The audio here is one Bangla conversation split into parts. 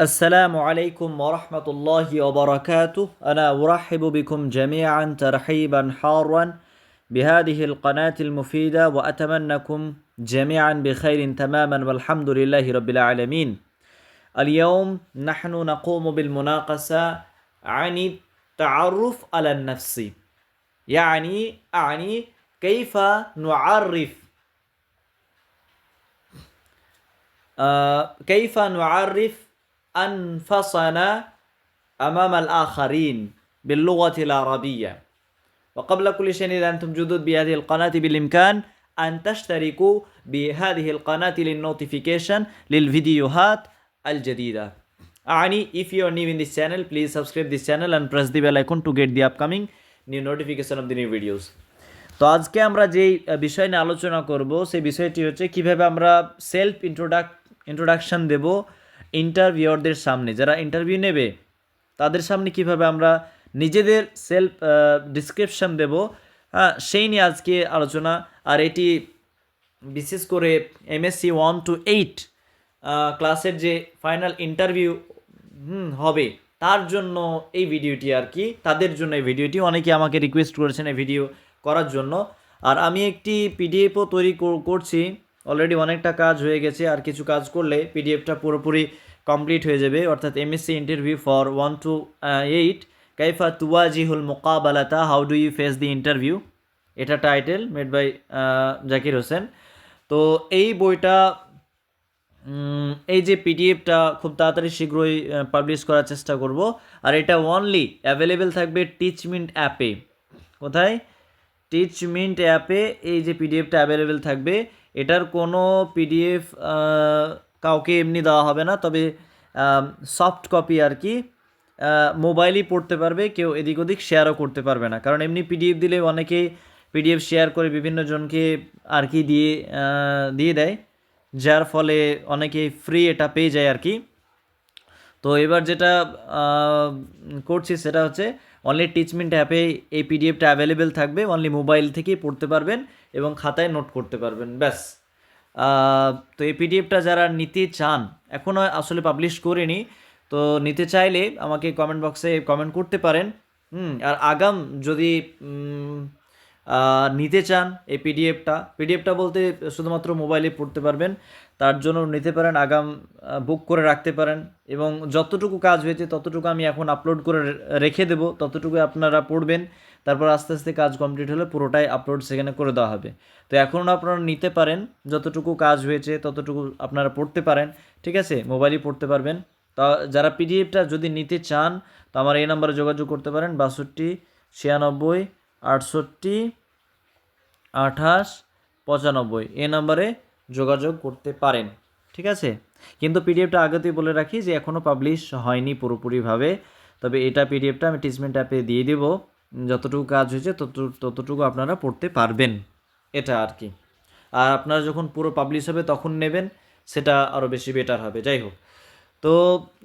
السلام عليكم ورحمة الله وبركاته. أنا أرحب بكم جميعا ترحيبا حارا بهذه القناة المفيدة وأتمنىكم جميعا بخير تماما والحمد لله رب العالمين. اليوم نحن نقوم بالمناقشة عن التعرف على النفس. يعني أعني كيف نعرف؟ آه، كيف نعرف أنفسنا أمام الآخرين باللغة العربية وقبل كل شيء إذا أنتم جدد بهذه القناة بالإمكان أن تشتركوا بهذه القناة للنوتيفيكيشن للفيديوهات الجديدة أعني if you are new in this channel please subscribe this channel and press the bell icon to get the upcoming new notification of the new videos তো আজকে আমরা যেই আহ, বিষয় নিয়ে আলোচনা করব সেই বিষয়টি হচ্ছে কিভাবে আমরা সেলফ ইন্ট্রোডাক ইন্ট্রোডাকশন দেব ইন্টারভিউয়ারদের সামনে, যারা ইন্টারভিউ নেবে, তাদের সামনে কীভাবে আমরা নিজেদের সেলফ ডিসক্রিপশন দেব? হ্যাঁ সেই নিয়ে আজকে আলোচনা। আর এটি বিশেষ করে এমএসসি ওয়ান টু এইট ক্লাসের যে ফাইনাল ইন্টারভিউ হবে, তার জন্য এই ভিডিওটি আর কি। তাদের জন্য এই ভিডিওটি। অনেকে আমাকে রিকোয়েস্ট করেছেন এই ভিডিও করার জন্য। আর আমি একটি পিডিএফও তৈরি কর- করছি। অলরেডি অনেকটা কাজ হয়ে গেছে। আর কিছু কাজ করলে পিডিএফটা পুরোপুরি কমপ্লিট হয়ে যাবে। অর্থাৎ MSc interview for one two eight কাইফা তুয়াজিহুল মোকাবালাতা how do you face the interview এটা title made by Zakir Hossain. তো এই বইটা এই যে পিডিএফটা খুব তাড়াতাড়ি শীঘ্রই পাবলিশ করার চেষ্টা করব। আর এটা অনলি অ্যাভেলেবেল থাকবে টিচমিন্ট অ্যাপে কোথায়? টিচমিন্ট অ্যাপে এই যে পিডিএফটা অ্যাভেলেবেল থাকবে। এটার কোনো পিডিএফ কাউকে এমনি দেওয়া হবে না। তবে সফট কপি আর কি মোবাইলই পড়তে পারবে, কেউ এদিক ওদিক শেয়ারও করতে পারবে না। কারণ এমনি পিডিএফ দিলে অনেকেই পিডিএফ শেয়ার করে বিভিন্ন জনকে আর কি দিয়ে দিয়ে দেয়। যার ফলে অনেকেই ফ্রি এটা পেয়ে যায় আর কি। তো এবার যেটা করছি সেটা হচ্ছে অনলি টিচমেন্ট অ্যাপে এই পিডিএফটা অ্যাভেলেবেল থাকবে অনলি মোবাইল থেকেই পড়তে পারবেন এবং খাতায় নোট করতে পারবেন, ব্যাস। তো এই পিডিএফটা যারা নিতে চান এখনও আসলে পাবলিশ করিনি, তো নিতে চাইলে আমাকে কমেন্ট বক্সে কমেন্ট করতে পারেন। হুম, আর আগাম যদি নিতে চান এই পিডিএফটা পিডিএফটা বলতে শুধুমাত্র মোবাইলে পড়তে পারবেন, তার জন্য নিতে পারেন, আগাম বুক করে রাখতে পারেন, এবং যতটুকু কাজ হয়েছে ততটুকু আমি এখন আপলোড করে রেখে দেবো, ততটুকু আপনারা পড়বেন, তারপর আস্তে আস্তে কাজ কমপ্লিট হলে পুরোটাই আপলোড সেখানে করে দেওয়া হবে। তো এখন আপনারা নিতে পারেন, যতটুকু কাজ হয়েছে ততটুকু আপনারা পড়তে পারেন, ঠিক আছে? মোবাইলই পড়তে পারবেন। তা যারা পিডিএফটা যদি নিতে চান, তো আমার এই নাম্বারে যোগাযোগ করতে পারেন, বাষট্টি, ছিয়ানব্বই, আটষট্টি আঠাশ, পঁচানব্বই। এ নাম্বারে যোগাযোগ করতে পারেন, ঠিক আছে? কিন্তু পিডিএফটা আগেতেই বলে রাখি যে এখনও পাবলিশ হয়নি পুরোপুরিভাবে। তবে এটা পিডিএফটা আমি টিচমেন্ট অ্যাপে দিয়ে দেব। যতটুকু কাজ হয়েছে তত ততটুকু আপনারা পড়তে পারবেন, এটা আর কি। আর আপনারা যখন পুরো পাবলিশ হবে তখন নেবেন, সেটা আরও বেশি বেটার হবে, যাই হোক। তো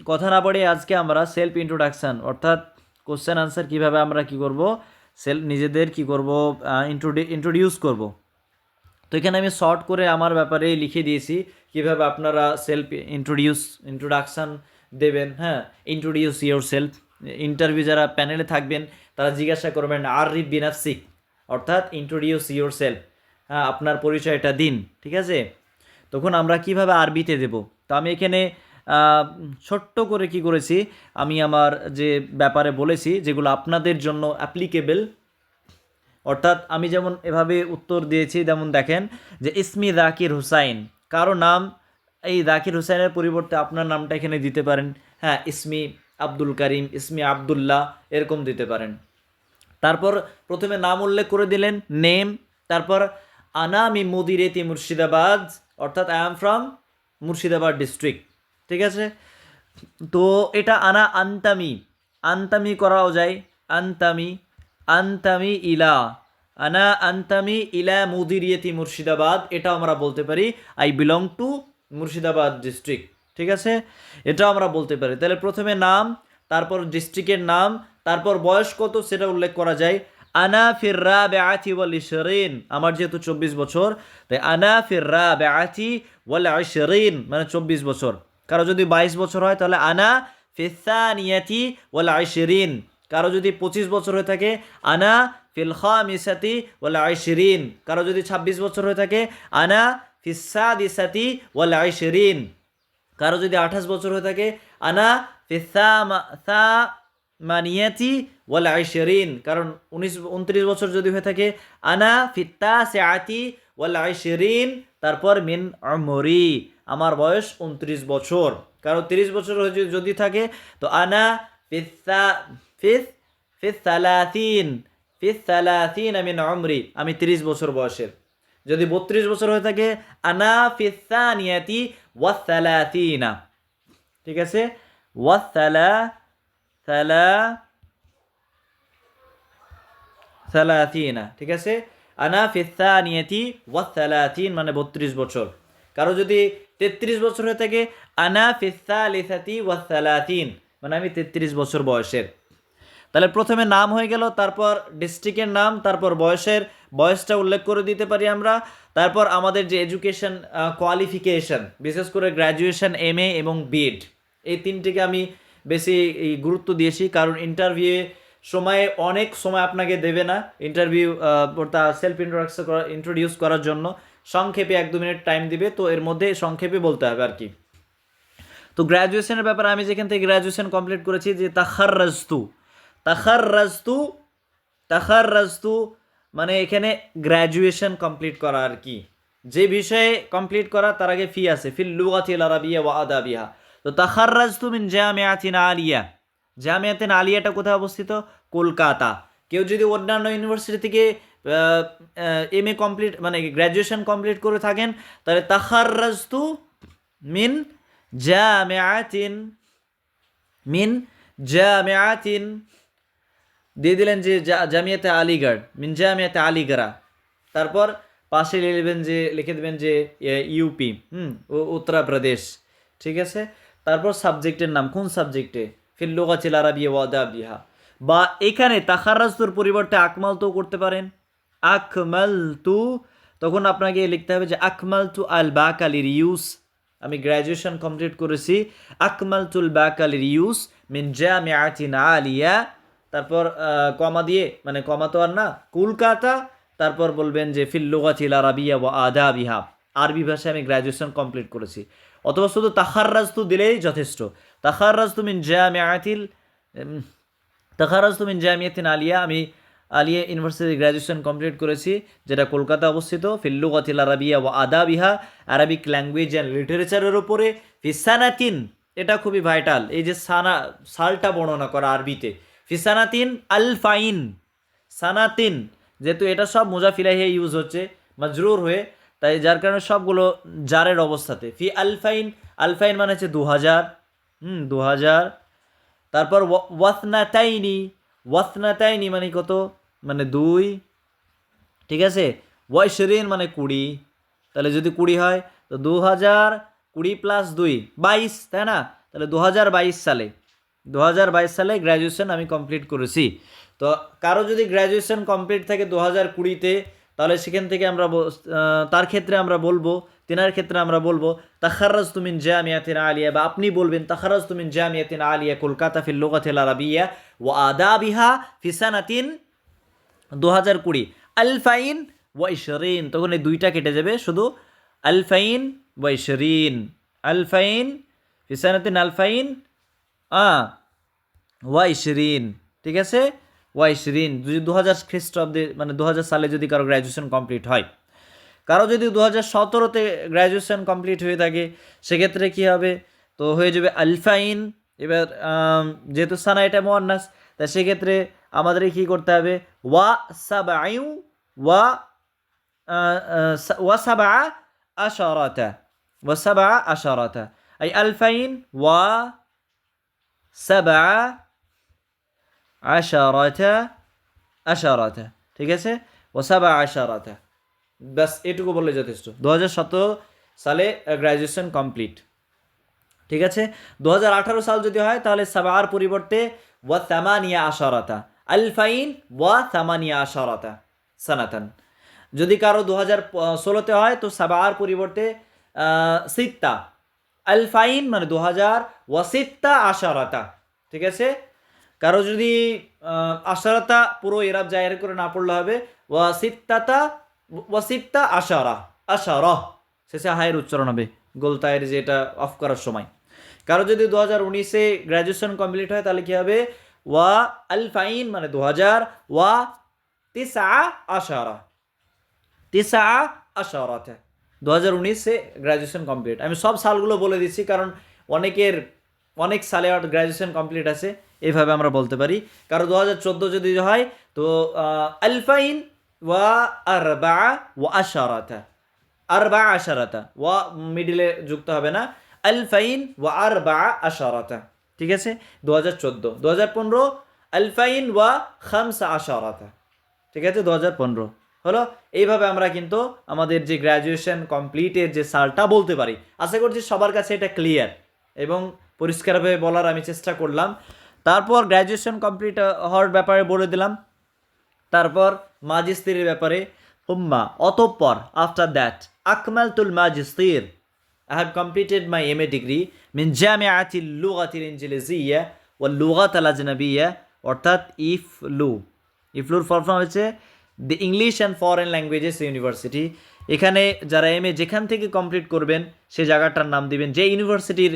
কথা না বাড়িয়ে আজকে আমরা সেলফ ইন্ট্রোডাকশান অর্থাৎ কোশ্চেন আনসার কীভাবে আমরা কি করব? সেলফ নিজেদের কি করব ইন্ট্রোডিউস করব। তো এখানে আমি শর্ট করে আমার ব্যাপারে লিখে দিয়েছি, কীভাবে আপনারা সেলফ ইন্ট্রোডিউস ইন্ট্রোডাকশান দেবেন হ্যাঁ ইন্ট্রোডিউস ইউর সেলফ ইন্টারভিউ যারা প্যানেলে থাকবেন, তারা জিজ্ঞাসা করবেন, আর রিফ বিনাফসিক অর্থাৎ ইন্ট্রোডিউস ইউর সেলফ হ্যাঁ আপনার পরিচয়টা দিন। ঠিক আছে? তখন আমরা কীভাবে আরবিতে দেব? তো আমি এখানে ছোট্ট করে কি করেছি? আমি আমার যে ব্যাপারে বলেছি, যেগুলো আপনাদের জন্য অ্যাপ্লিকেবল অর্থাৎ আমি যেমন এভাবে উত্তর দিয়েছি, যেমন দেখেন যে ইসমি জাকির হুসাইন, কারও নাম এই জাকির হুসাইনের পরিবর্তে আপনার নামটা এখানে দিতে পারেন। হ্যাঁ ইসমি আব্দুল করিম, ইসমি আবদুল্লাহ, এরকম দিতে পারেন। তারপর প্রথমে নাম উল্লেখ করে দিলেন, নেম, তারপর আনামি মুদিরেতি মুর্শিদাবাদ, অর্থাৎ I am from Murshidabad district ঠিক আছে? তো এটা আনা আন্তামি। আন্তামি করাও যায়। আন্তামি আন্তামি ইলা। আনা আন্তামি ইলা মুদিরিয়তি মুর্শিদাবাদ। এটা আমরা বলতে পারি I belong to Murshidabad district ঠিক আছে? এটাও আমরা বলতে পারি। তাহলে প্রথমে নাম, তারপর ডিস্ট্রিক্টের নাম, তারপর বয়স কত সেটা উল্লেখ করা যায়। আনা ফিররা বেআতি ওয়াল ইশরিন। আমার যেহেতু চব্বিশ বছর, তাই আনা ফিররা বেআতি ওয়াল ইশরিন মানে চব্বিশ বছর। কারও যদি বাইশ বছর হয়, তাহলে আনা ফিসানিয়াতি ওয়াল আইশরিন কারও যদি পঁচিশ বছর হয়ে থাকে, আনা ফিল খামিসাতি ওয়াল আইশরিন কারও যদি ছাব্বিশ বছর হয়ে থাকে, আনা ফিসাদিসাতি ওয়াল আইশরিন কারও যদি আঠাশ বছর হয়ে থাকে, আনা ফিসা মানিয়াতি ওয়াল আইশরিন কারণ উনিশ, উনত্রিশ বছর যদি হয়ে থাকে, আনা ফিত্তা সেআতি ওয়াল আইশরিন তারপর মিন আমরি আমার বয়স উনত্রিশ বছর। কারও তিরিশ বছর যদি- থাকে, তো আনা মিন আমরি আমি তিরিশ বছর বয়সের। যদি বত্রিশ বছর হয়ে থাকে, আনা ফিসানিয়াতি ওয়াসালাতিনা ঠিক আছে? ওয়াসালা সালা সালাতিনা ঠিক আছে? আনা ফিসানিয়াতি ওয়াসালাতিন মানে বত্রিশ বছর। কারও যদি তেত্রিশ বছর হয়ে থাকে। আনা ফিসালিসাতি ওয়াসালাতিন মানে আমি তেত্রিশ বছর বয়সের। তাহলে প্রথমে নাম হয়ে গেল, তারপর ডিস্ট্রিক্টের নাম, তারপর বয়সের। বয়সটা উল্লেখ করে দিতে পারি আমরা। তারপর আমাদের যে এডুকেশন কোয়ালিফিকেশন, বিশেষ করে গ্র্যাজুয়েশন, এম এবং বিএড এই তিনটিকে আমি বেশি গুরুত্ব দিয়েছি, কারণ ইন্টারভিউ সময়ে অনেক সময় আপনাকে দেবে না ইন্টারভিউ তার সেলফ ইন্ট্রোডাকশন করা ইন্ট্রোডিউস করার জন্য। সংক্ষেপে এক দু মিনিট টাইম দিবে, তো এর মধ্যে সংক্ষেপে বলতে হবে আর কি। তো গ্র্যাজুয়েশনের ব্যাপারে আমি যেখান থেকে গ্র্যাজুয়েশন কমপ্লিট করেছি যে তাখার রাজতু তাখার রাজতু তাখার রাজতু মানে এখানে গ্র্যাজুয়েশন কমপ্লিট করা আর কি। যে বিষয়ে কমপ্লিট করা, তার আগে ফি আছে। ফিল লুগাতিল আরাবিয়া ওয়া আদাবিহা। তো তাখার রাজতু মিন জামিয়াতিন আলিয়া। জামিয়াতিন আলিয়াটা কোথায় অবস্থিত? কলকাতা। কেউ যদি অন্যান্য ইউনিভার্সিটি থেকে এম এ কমপ্লিট মানে গ্র্যাজুয়েশন কমপ্লিট করে থাকেন, তাহলে তাখার রাজতু মিন জামিয়াতিন মিন জামিয়াতিন দিয়ে দিলেন যে জামিয়াতে আলিগড়, মিন জামিয়াতে আলিগড়া। তারপর পাশে লিখবেন যে, লিখে দেবেন যে ইউপি হুম, ও উত্তরপ্রদেশ ঠিক আছে? তারপর সাবজেক্টের নাম, কোন সাবজেক্টে ফির লোকাচিল আরবি ওয়াদা বিহা বা এখানে তাখারাজতুর পরিবর্তে আকমাল তো করতে পারেন। আকমাল তু তখন আপনাকে লিখতে হবে যে আকমাল তু আল বাক আলির ইউস। আমি গ্র্যাজুয়েশন কমপ্লিট করেছি। আকমাল তুল বাক আলির ইউস মিন জামিয়াতিন আলিয়া। তারপর কমা দিয়ে মানে কমা তো আর না কলকাতা তারপর বলবেন যে ফিল লুগাতিল আরাবিয়া ওয়া আদাবিহা। আরবি ভাষায় আমি গ্র্যাজুয়েশন কমপ্লিট করেছি। অথবা শুধু তাখার তু দিলেই যথেষ্ট। তাখার তু মিন জামিয়াতিল উম, তাখারাজ মিন জামিয়াতিন আলিয়া, আমি আলিয়া ইউনিভার্সিটি গ্র্যাজুয়েশন কমপ্লিট করেছি, যেটা কলকাতা অবস্থিত ফিল্লুগাতিল আরাবিয়া ও আদাবিহা আরবিক ল্যাঙ্গুয়েজ অ্যান্ড লিটারেচারের উপরে ফিসানাতিন এটা খুবই ভাইটাল এই যে সানা, সালটা বর্ণনা করা আরবিতে ফিসানাতিন আলফাইন, সানাতিন, যেহেতু এটা সব মুজাফিলাহে ইউজ হচ্ছে, মাজরুর হয়ে, তাই যার কারণে সবগুলো জারের অবস্থাতে, ফি আলফাইন আলফাইন মানে হচ্ছে দু হাজার হুম দু হাজার তারপর ওয়া- ওয়াসনাতাইনি ওয়াসনাতাইনি মানে কত? মানে দুই। ঠিক আছে? ওয়াইশরিন মানে কুড়ি। তাহলে যদি কুড়ি হয়, তো দু হাজার কুড়ি প্লাস দুই, বাইশ, তাই না? তাহলে দু হাজার বাইশ সালে। দু হাজার বাইশ সালে গ্র্যাজুয়েশন আমি কমপ্লিট করেছি। তো কারও যদি গ্র্যাজুয়েশন কমপ্লিট থাকে দু হাজার কুড়িতে, তাহলে সেখান থেকে আমরা তার ক্ষেত্রে আমরা বলব তেনার ক্ষেত্রে আমরা বলব তাখারাজ তুমিন জামিয়াতিন আলিয়া বা আপনি বলবেন তাখারাজ তুমিন জামিয়াতিন আলিয়া কলকাতা ফিল লোকাতিল আরাবিয়া ও আদাবিহা ফিসানাতিন দু হাজার কুড়ি। আলফাইন ওয়াইশরিন তখন এই দুইটা কেটে যাবে, শুধু আলফাইন ওয়াইশরিন আলফাইন ফিসানাতিন আলফাইন, আ ওয়াইশরিন ঠিক আছে? ওয়াইশরিন দু হাজার খ্রিস্টাব্দে মানে দু হাজার সালে যদি কারও গ্র্যাজুয়েশন কমপ্লিট হয়। কারও যদি দু হাজার সতেরোতে গ্র্যাজুয়েশন কমপ্লিট হয়ে থাকে সেক্ষেত্রে কী হবে? তো হয়ে যাবে আলফাইন। এবার যেহেতু সানা এটা মোয়ান্নাস তা সেক্ষেত্রে আমাদের কী করতে হবে? ওয়া সাবাইউ ওয়া আহ, আহ, সা- ওয়া সাবা আশারাতা ওয়া সাবা আশারাতা। এই আলফাইন ওয়া সাবা আশারাতা আশারাতা। ঠিক আছে? ও সাবা আশারাতা। ব্যাস, এটুকু বললে যথেষ্ট। দু হাজার সতেরো সালে গ্র্যাজুয়েশন কমপ্লিট ঠিক আছে? দু হাজার আঠারো সাল যদি হয়, তাহলে সাবার পরিবর্তে, ওয়া তামানিয়া আশারাতা। আলফাইন, ওয়া তামানিয়া আশারাতা, সানাতান। যদি কারও দু হাজার ষোলোতে হয়, তো সাবার পরিবর্তে সিত্তা। আলফাইন মানে দু হাজার ওয়াসিত্তা আশারাতা। ঠিক আছে? কারও যদি আশারাতা পুরো এরাব জাহের করে না পড়লে হবে ওয়াসিত্তাতা ওয়াসিত্তা আশারা আশারা। শেষে হায়ের উচ্চারণ হবে। গোলতায়ের যেটা অফ করার সময়। কারও যদি দু হাজার উনিশে গ্র্যাজুয়েশন কমপ্লিট হয়, তাহলে কি হবে? ওয়া আলফাইন মানে দু হাজার ওয়া তিসা আশারা। তিসা আশারাতে। দু হাজার উনিশে গ্র্যাজুয়েশন কমপ্লিট আমি সব সালগুলো বলে দিচ্ছি, কারণ অনেকের, অনেক সালে গ্র্যাজুয়েশন কমপ্লিট আছে। এইভাবে আমরা বলতে পারি। কারও দু হাজার চোদ্দ যদি হয়, তো আলফাইন ওয়া আর বা ওয়া আশারাতা। আর বা আশারাতা। ওয়া মিডিলে যুক্ত হবে না। আলফাইন ওয়া আর বা আশারাতা। ঠিক আছে? দু হাজার চোদ্দ। দু হাজার পনেরো, আলফাইন ওয়া খামসা আশারাতা। ঠিক আছে? দু হাজার পনেরো। হলো? এইভাবে আমরা কিন্তু আমাদের যে গ্র্যাজুয়েশন কমপ্লিটের যে সালটা বলতে পারি। আশা করছি সবার কাছে এটা ক্লিয়ার এবং পরিষ্কারভাবে বলার আমি চেষ্টা করলাম। তারপর গ্র্যাজুয়েশন কমপ্লিট হওয়ার ব্যাপারে বলে দিলাম। তারপর মাজিস্তির ব্যাপারে, হুম্মা, অতঃপর আফটার দ্যাট আকমাল তুল মাজিস্তির I have completed my M A degree mean জামে আতিল লুগাতিল ইঞ্জিলেজিয়া ও লুগাত আলাজনাবিয়া অর্থাৎ ইফ লু ইফ লুর ফর্ম হচ্ছে the English and foreign languages university এখানে যারা এম এ যেখান থেকে কমপ্লিট করবেন, সে জায়গাটার নাম দিবেন, যে ইউনিভার্সিটির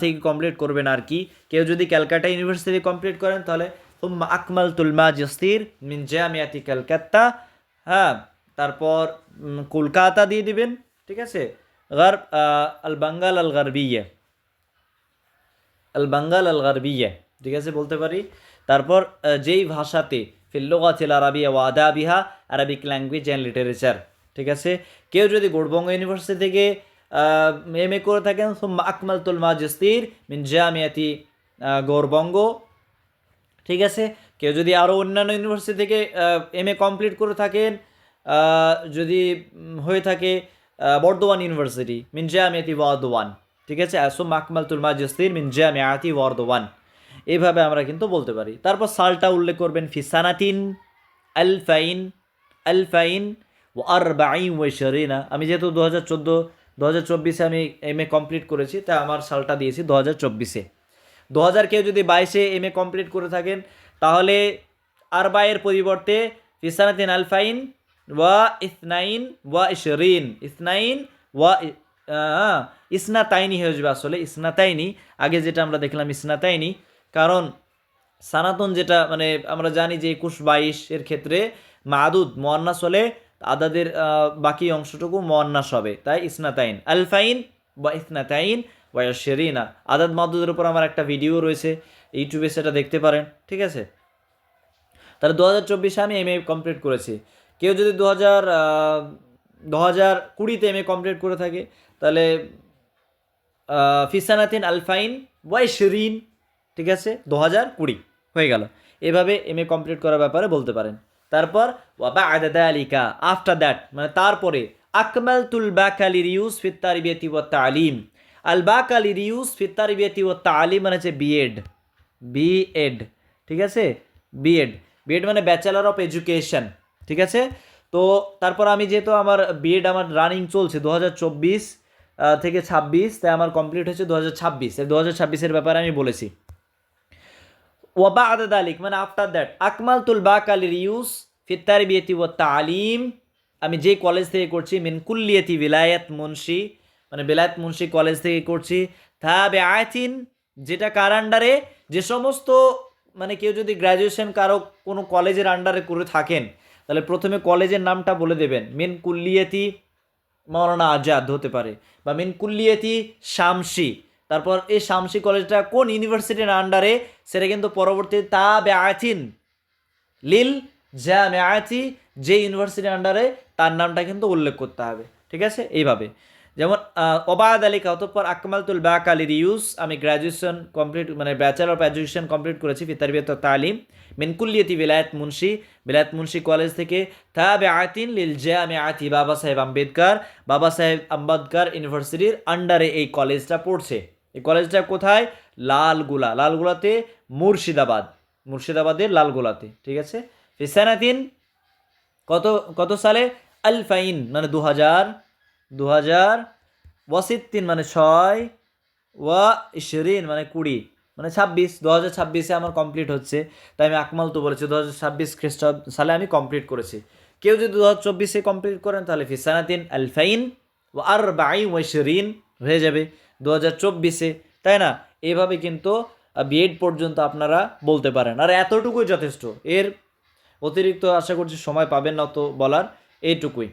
থেকে কমপ্লিট করবেন আর কি। কেউ যদি ক্যালকাটা ইউনিভার্সিটি কমপ্লিট করেন, তাহলে হুম্মা আকমাল তুলমা জস্তির মিন জামিয়াতি ক্যালকাত্তা হ্যাঁ তারপর উম, কলকাতা দিয়ে দিবেন ঠিক আছে? গার আল বাঙ্গাল আল গারবিয়া আল বাঙ্গাল আল গারবিয়া ঠিক আছে বলতে পারি? তারপর আহ, যেই ভাষাতে ফিল্লোগাথিল আরাবিয়া ওয়াদা বিহা আরবিক ল্যাঙ্গুয়েজ অ্যান্ড লিটারেচার ঠিক আছে? কেউ যদি গৌড়বঙ্গ ইউনিভার্সিটি থেকে এম এ করে থাকেন সুম্মা আকমাল তুল মাজিস্তির মিন জামিয়াতি আহ, গৌড়বঙ্গ। ঠিক আছে? কেউ যদি আরও অন্যান্য ইউনিভার্সিটি থেকে এম এ কমপ্লিট করে থাকেন যদি হয়ে থাকে বর্ধমান ইউনিভার্সিটি মিন জামিয়াতি ওয়ার্দওয়ান ঠিক আছে? আসুম আকমাল তুলমা জস্তির মিন জামিয়াতি ওয়ার্দওয়ান এইভাবে আমরা কিন্তু বলতে পারি। তারপর সালটা উল্লেখ করবেন ফিসানাতিন আলফাইন আলফাইন ও আর বাই ওয়েশরিনা আমি যেহেতু দু হাজার চোদ্দ দু হাজার চব্বিশে আমি এম এ কমপ্লিট করেছি, তাই আমার সালটা দিয়েছি দু হাজার চব্বিশে। দু হাজার কেউ যদি বাইশে এম এ কমপ্লিট করে থাকেন, তাহলে আর বাইয়ের পরিবর্তে ফিসানাতিন আলফাইন ওয়া ইসনাইন ওয়া ইশরিন, ইসনাইন ওয়া ইসনাতাইনি হয়ে যাবে আসলে, ইসনাতাইনি। আগে যেটা আমরা দেখলাম ইসনাতাইনি, কারণ সানাতন যেটা মানে আমরা জানি যে একুশ বাইশ এর ক্ষেত্রে মাদুদ, মোয়ান্নাস হলে আদাদের বাকি অংশটুকু মোয়ান্নাস হবে, তাই ইসনাতাইন। আলফাইন বা ইসনাতাইন বা শেরিনা আদাদ মাদুদের উপর আমার একটা ভিডিও রয়েছে, ইউটিউবে সেটা দেখতে পারেন, ঠিক আছে? তাহলে দু হাজার চব্বিশে আমি এম এ কমপ্লিট করেছি। কেউ যদি দু হাজার দু হাজার কুড়িতে এম এ কমপ্লিট করে থাকে, তাহলে ফিসানাতিন আলফাইন ওয়াই শরিন ঠিক আছে? দু হাজার কুড়ি হয়ে গেল। এভাবে এম এ কমপ্লিট করার ব্যাপারে বলতে পারেন। তারপর ওয়াবা আদাদা আলিকা আফটার দ্যাট মানে তারপরে আকমাল তুল বাকালি রিউস ফিত্তারিবিয়াতি ও তালিম। আল বাকালি রিউস ফিত্তারিবিয়াতি ও তালিম মানে হচ্ছে বিএড বিএড ঠিক আছে? বিএড বিএড মানে ব্যাচেলার অফ এডুকেশন ঠিক আছে? তো তারপর আমি যেহেতু আমার বিএড আমার রানিং চলছে দু হাজার চব্বিশ থেকে ছাব্বিশ, তাই আমার কমপ্লিট হচ্ছে দু হাজার ছাব্বিশ দু ছাব্বিশের ব্যাপারে আমি বলেছি। ওয়াবা আদাদ আলিক মানে আফটার দ্যাট আকমাল তুল বাক আলির ইউস ফিত্তার বিয়েতি ও তালিম। আমি যে কলেজ থেকে করছি, মিন কুল্লিয়তি বিলায়াত মুন্সি মানে বিলায়াত মুন্সি কলেজ থেকে করছি। থাবে আয়তিন যেটা কার আন্ডারে যে সমস্ত মানে কেউ যদি গ্র্যাজুয়েশন কারও কোনো কলেজের আন্ডারে করে থাকেন, তাহলে প্রথমে কলেজের নামটা বলে দেবেন। মিন কুল্লিয়তি মৌলানা আজাদ হতে পারে বা মিন কুল্লিয়তি শামসি। তারপর এই শামসি কলেজটা কোন ইউনিভার্সিটির আন্ডারে সেটা কিন্তু পরবর্তী তা বেআথিন লিল জামিআতি, যে ইউনিভার্সিটির আন্ডারে তার নামটা কিন্তু উল্লেখ করতে হবে। ঠিক আছে? এইভাবে। যেমন ওবায়দ আলী অতঃপর আকমালতুল বাক আলীর রিউস আমি গ্র্যাজুয়েশন কমপ্লিট মানে ব্যাচেলর অফ এডুকেশন কমপ্লিট করেছি ফিতারবিয়ত তালিম মিনকুল্লিয়তি বিলায়ত মুন্সি বিলায়ত মুন্সি কলেজ থেকে তাবে আতিন লিল জামিআতি বাবা সাহেব আম্বেদকর, বাবা সাহেব আম্বেদকর ইউনিভার্সিটির আন্ডারে এই কলেজটা পড়ছে। এই কলেজটা কোথায়? লালগুলা। লালগুলাতে মুর্শিদাবাদ। মুর্শিদাবাদের লালগোলাতে, ঠিক আছে? ফিসানাতিন কত কত সালে? আলফাইন মানে দু হাজার দু হাজার মানে ছয় ওয়া ইশরিন মানে কুড়ি মানে ছাব্বিশ দু হাজার ছাব্বিশে আমার কমপ্লিট হচ্ছে। তাই আমি আকমাল তো বলেছি দু হাজার ছাব্বিশ খ্রিস্টাব্দ সালে আমি কমপ্লিট করেছি। কেউ যদি দু হাজার চব্বিশে কমপ্লিট করেন, তাহলে ফিসানাতিন আলফাইন ও আর বাই ওয়াইশরিন হয়ে যাবে দু হাজার চব্বিশে, তাই না? এভাবে কিন্তু বিএড পর্যন্ত আপনারা বলতে পারেন। আর এতটুকুই যথেষ্ট। এর অতিরিক্ত আশা করছি সময় পাবেন না তো বলার, এইটুকুই।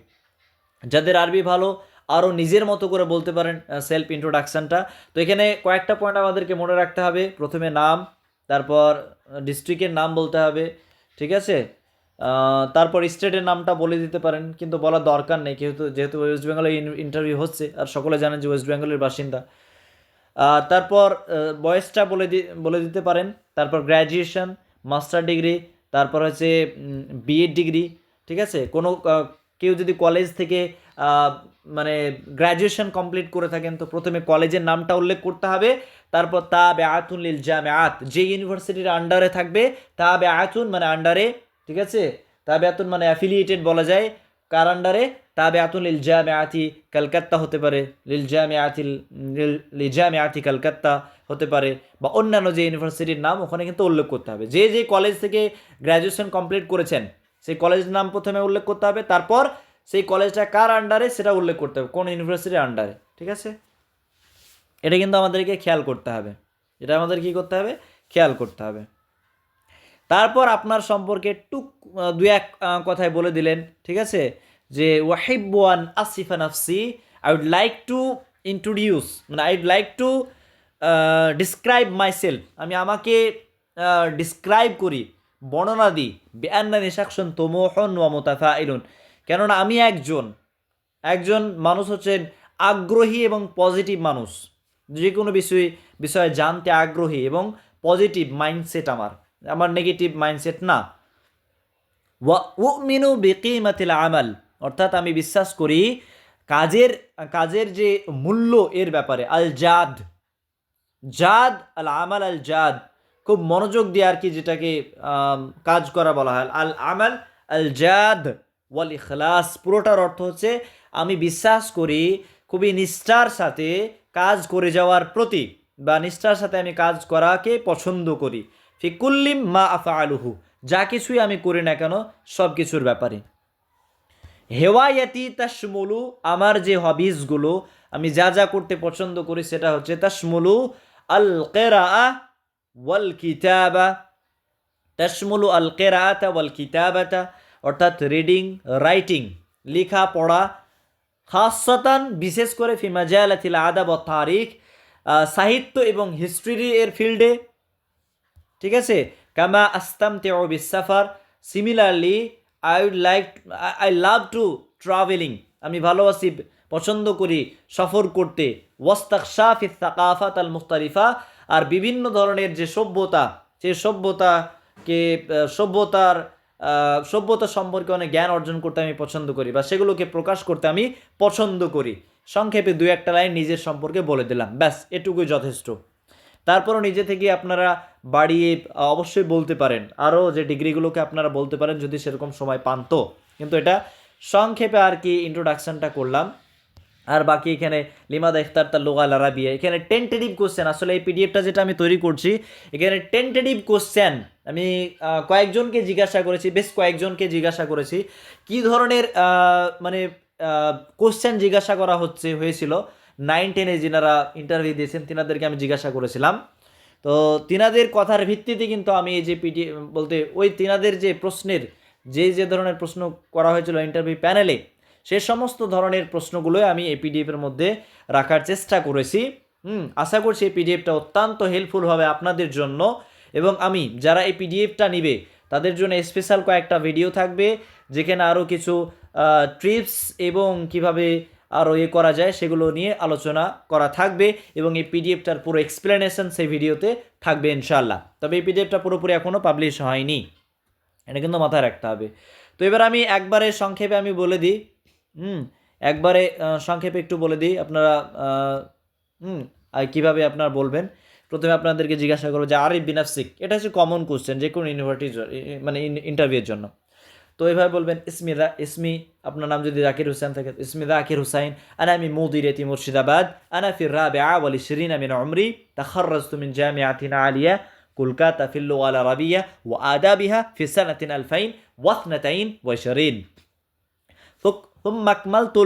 যাদের আরবি ভালো, আরও নিজের মতো করে বলতে পারেন সেলফ ইন্ট্রোডাকশানটা তো এখানে কয়েকটা পয়েন্ট আমাদেরকে মনে রাখতে হবে। প্রথমে নাম, তারপর ডিস্ট্রিক্টের নাম বলতে হবে, ঠিক আছে? তারপর স্টেটের নামটা বলে দিতে পারেন, কিন্তু বলার দরকার নেই যেহেতু যেহেতু ওয়েস্ট বেঙ্গলে ইন্টারভিউ হচ্ছে, আর সকলে জানেন যে ওয়েস্ট বেঙ্গলের বাসিন্দা। তারপর বয়সটা বলে দি, বলে দিতে পারেন, তারপর গ্র্যাজুয়েশন মাস্টার ডিগ্রি তারপর হচ্ছে বিএড ডিগ্রি ঠিক আছে? কোনো কেউ যদি কলেজ থেকে মানে গ্র্যাজুয়েশন কমপ্লিট করে থাকেন, তো প্রথমে কলেজের নামটা উল্লেখ করতে হবে। তারপর তা বেআতুন লিল জামিআত, যে ইউনিভার্সিটির আন্ডারে থাকবে তা বেআতুন মানে আন্ডারে ঠিক আছে? তা বেআতুন মানে অ্যাফিলিয়েটেড বলা যায়। কার আন্ডারে তা বেআতুন লিল জামিআতি কলকাতা হতে পারে। লিল জামিআতি লিল জামিআতি কলকাতা হতে পারে। বা অন্যান্য যে ইউনিভার্সিটির নাম, ওখানে কিন্তু উল্লেখ করতে হবে। যে যে কলেজ থেকে গ্র্যাজুয়েশন কমপ্লিট করেছেন সেই কলেজের নাম প্রথমে উল্লেখ করতে হবে, তারপর সেই কলেজটা কার আন্ডারে সেটা উল্লেখ করতে হবে, কোন ইউনিভার্সিটির আন্ডারে ঠিক আছে? এটা কিন্তু আমাদেরকে খেয়াল করতে হবে, এটা আমাদের কি করতে হবে? খেয়াল করতে হবে। তারপর আপনার সম্পর্কে টুক দু এক কথায় বলে দিলেন, ঠিক আছে? যে ওয়াহিবান আসিফা নাফসি, I would like to introduce মানে I would like to describe myself আমি আমাকে ডিসক্রাইব করি বর্ণনা দিই বেআন্না নিশাকশন তোমোহন ওয়া মোতাফা ইলুন কেননা আমি একজন একজন মানুষ হচ্ছেন আগ্রহী এবং পজিটিভ মানুষ। যে কোনো বিষয়, বিষয়ে জানতে আগ্রহী এবং পজিটিভ মাইন্ডসেট আমার। আমার নেগেটিভ মাইন্ডসেট না। ওয়া মিনু বিকিমাতিল আমাল। অর্থাৎ আমি বিশ্বাস করি কাজের কাজের যে মূল্য এর ব্যাপারে আল জাদ জাদ আল আমাল আল জাদ খুব মনোযোগ দিয়ে আর কি যেটাকে কাজ করা বলা হয়। আল আমাল, আল জাদ, ওয়াল ইখলাস পুরোটার অর্থ হচ্ছে আমি বিশ্বাস করি খুবই নিষ্ঠার সাথে কাজ করে যাওয়ার প্রতি বা নিষ্ঠার সাথে আমি কাজ করাকে পছন্দ করি। ফিকুল্লিম মা আফা আলুহু যা কিছুই আমি করি না কেন, সব কিছুর ব্যাপারে। হেওয়ায়াতি তাসমুলু আমার যে হবিসগুলো, আমি যা যা করতে পছন্দ করি সেটা হচ্ছে তাসমুলু আল কেরা ওয়াল কিতাবা তাসমুলু আল কেরাতা ওয়াল কিতাবাতা, অর্থাৎ রিডিং রাইটিং লেখা, পড়া খাসাতান বিশেষ করে ফিমাজালাতিল আদাব তারিখ সাহিত্য এবং হিস্ট্রি এর ফিল্ডে ঠিক আছে? কামা আস্তাম তেও বিসাফার similarly I would like I love to traveling আমি ভালোবাসি, পছন্দ করি সফর করতে ওয়াস্তাক শাফি সাকাফাত আল মুখতারিফা আর বিভিন্ন ধরনের যে সভ্যতা সেই সভ্যতাকে সভ্যতার সভ্যতা সম্পর্কে অনেক জ্ঞান অর্জন করতে আমি পছন্দ করি বা সেগুলোকে প্রকাশ করতে আমি পছন্দ করি। সংক্ষেপে দু একটা লাইন নিজের সম্পর্কে বলে দিলাম। ব্যাস, এটুকুই যথেষ্ট। তারপরও নিজে থেকে আপনারা বাড়িয়ে অবশ্যই বলতে পারেন। আরও যে ডিগ্রিগুলোকে আপনারা বলতে পারেন যদি সেরকম সময় পান তো। কিন্তু এটা সংক্ষেপে আর কি ইন্ট্রোডাকশনটা করলাম। আর বাকি এখানে লিমাদা ইফতার তার লোগাল আরাবিয়া। এখানে টেন্টেটিভ কোশ্চেন আসলে এই পিডিএফটা যেটা আমি তৈরি করছি, এখানে টেন্টেটিভ কোশ্চেন আমি কয়েকজনকে জিজ্ঞাসা করেছি, বেশ কয়েকজনকে জিজ্ঞাসা করেছি, কি ধরনের মানে কোশ্চেন জিজ্ঞাসা করা হচ্ছে, হয়েছিল? নাইন টেনে যিনারা ইন্টারভিউ দিয়েছেন, তিনাদেরকে আমি জিজ্ঞাসা করেছিলাম। তো তিনাদের কথার ভিত্তিতে কিন্তু আমি এই যে পিডি বলতে ওই তিনাদের যে প্রশ্নের, যে যে ধরনের প্রশ্ন করা হয়েছিল ইন্টারভিউ প্যানেলে সে সমস্ত ধরনের প্রশ্নগুলোই আমি এই পিডিএফের মধ্যে রাখার চেষ্টা করেছি। হুম, আশা করছি এই পিডিএফটা অত্যন্ত হেল্পফুল হবে আপনাদের জন্য এবং আমি যারা এই পিডিএফটা নিবে, তাদের জন্য স্পেশাল কয়েকটা ভিডিও থাকবে, যেখানে আরও কিছু ট্রিপস এবং কীভাবে আরও ইয়ে করা যায় সেগুলো নিয়ে আলোচনা করা থাকবে এবং এই পিডিএফটার পুরো এক্সপ্লেনেশন সেই ভিডিওতে থাকবে ইনশাল্লাহ তবে এই পিডিএফটা পুরোপুরি এখনও পাবলিশ হয়নি। এটা কিন্তু মাথায় রাখতে হবে। তো এবার আমি একবারে সংক্ষেপে আমি বলে দিই হুম, একবারে সংক্ষেপে একটু বলে দিই, আপনারা হুম কীভাবে আপনারা বলবেন? প্রথমে আপনাদেরকে জিজ্ঞাসা করব যে আর বিনাফসিক এটা হচ্ছে কমন কোশ্চেন যে কোনো ইউনিভার্সিটির মানে ইন্টারভিউর জন্য। তো এইভাবে বলবেন, ইসমি দা ইসমি, আপনার নাম যদি রাকির হুসেন থাকে, ইসমি জাকির হুসাইন, আনা আমি মুদিরেতি মুর্শিদাবাদ আনা ফির রাবে আওয়ালি শিরিন আমিন অমরি তাখাররাজতু জামি জামিআতিনা আলিয়া, কুলকাতা ফিল লুগা আল আরাবিয়া ওয়া আদাবিহা ফিসান সানাতিন আলফাইন, ওয়াসনাতাইন ওয়া ثم أكملت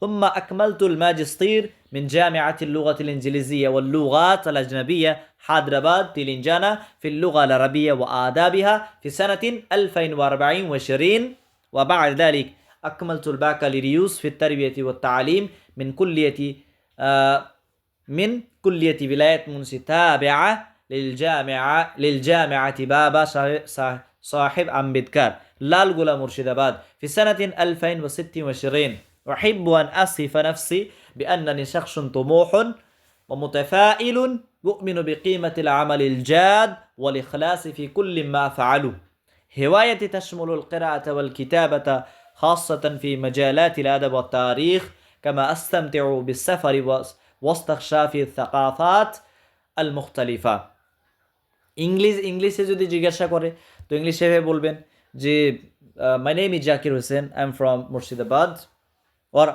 ثم أكملت الماجستير من جامعة اللغة الإنجليزية واللغات الأجنبية حيدرباد تلنجانا في اللغة العربية وآدابها في سنة 2024 وبعد ذلك أكملت البكالوريوس في التربية والتعليم من كلية آه، من كلية ولاية منسي تابعة للجامعة للجامعة بابا صاحب- صاحب- صاحب أمبدكار لالغولا مرشداباد في سنة 2026 أحب أن أصف نفسي بأنني شخص طموح ومتفائل يؤمن بقيمة العمل الجاد والإخلاص في كل ما فعله هوايتي تشمل القراءة والكتابة خاصة في مجالات الأدب والتاريخ كما أستمتع بالسفر وس- واستكشاف الثقافات المختلفة ইংলিশ ইংলিশে যদি জিজ্ঞাসা করে তো ইংলিশে ভাবে বলবেন যে my name is Zakir Hossain I am from Murshidabad or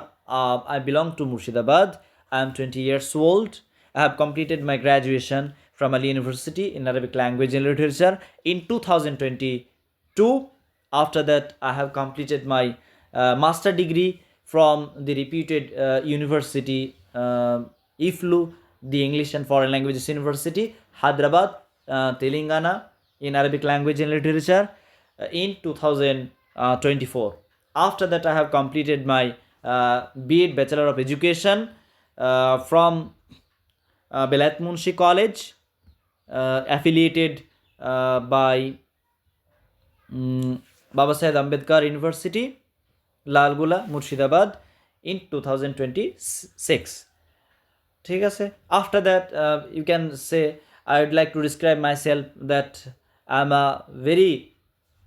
I belong to Murshidabad I am twenty years old I have completed my graduation from Aliah university in Arabic language and literature in two thousand twenty two after that I have completed my master degree from the reputed university EFLU the English and foreign languages university Hyderabad Telangana in Arabic language and literature uh, in 2024. After that, I have completed my uh, B.Ed Bachelor of Education uh, from uh, Belat Munshi College, uh, affiliated uh, by um, Baba Sahib Ambedkar University, Lalgula, Murshidabad in 2026. ঠিক আছে that uh, you can say i would like to describe myself that i'm a very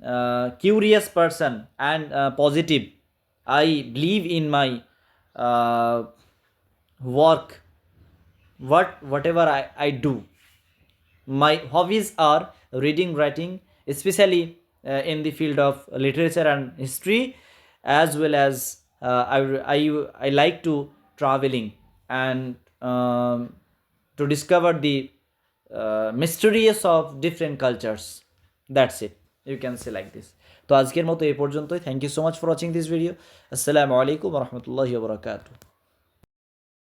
uh, curious person and uh, positive. I believe in my uh, work. What whatever I, I do. My hobbies are reading writing especially uh, in the field of literature and history as well as uh, I, I, I like to traveling and um, to discover the uh, of of different that's it you you can like this. তো আজকের মতো এ পর্যন্তই। Thank you so much for watching this video আসসালামু আলাইকুম রহমতুল্লাহ বরকাতু